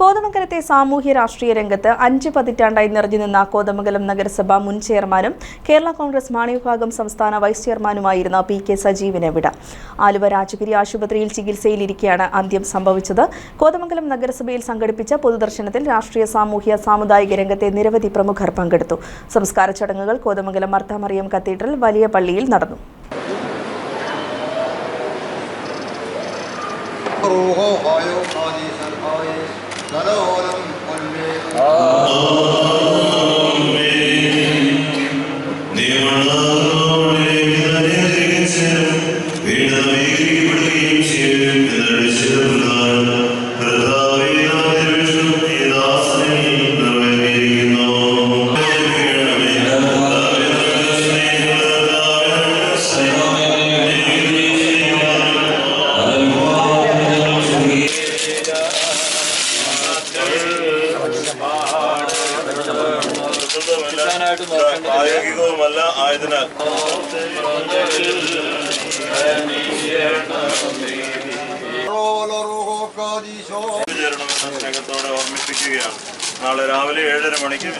കോതമംഗലത്തെ സാമൂഹ്യ രാഷ്ട്രീയ രംഗത്ത് അഞ്ച് പതിറ്റാണ്ടായി നിറഞ്ഞുനിന്ന കോതമംഗലം നഗരസഭ മുൻ ചെയർമാനും കേരള കോൺഗ്രസ് മാണിവിഭാഗം സംസ്ഥാന വൈസ് ചെയർമാനുമായിരുന്ന പി കെ സജീവിന് വിട. ആലുവ രാജഗിരി ആശുപത്രിയിൽ ചികിത്സയിലിരിക്കെയാണ് അന്ത്യം സംഭവിച്ചത്. കോതമംഗലം നഗരസഭയിൽ സംഘടിപ്പിച്ച പൊതുദർശനത്തിൽ രാഷ്ട്രീയ സാമൂഹ്യ സാമുദായിക രംഗത്തെ നിരവധി പ്രമുഖർ പങ്കെടുത്തു. സംസ്കാര ചടങ്ങുകൾ കോതമംഗലം അർത്ഥമറിയം കത്തീഡ്രൽ വലിയ പള്ളിയിൽ നടന്നു. റൂഹോ ഹായോ ആദി സർഹായേ നലോലം വീണ്ടും ഏകീകരിക്കപ്പെടുകയും ചെയ്യും എന്നൊരു ചിലർന്നാൾ പ്രായോഗികവുമല്ല ആയതിനാൽ. സ്നേഹത്തോടെ ഓർമ്മിപ്പിക്കുകയാണ്. നാളെ രാവിലെ ഏഴര മണിക്ക്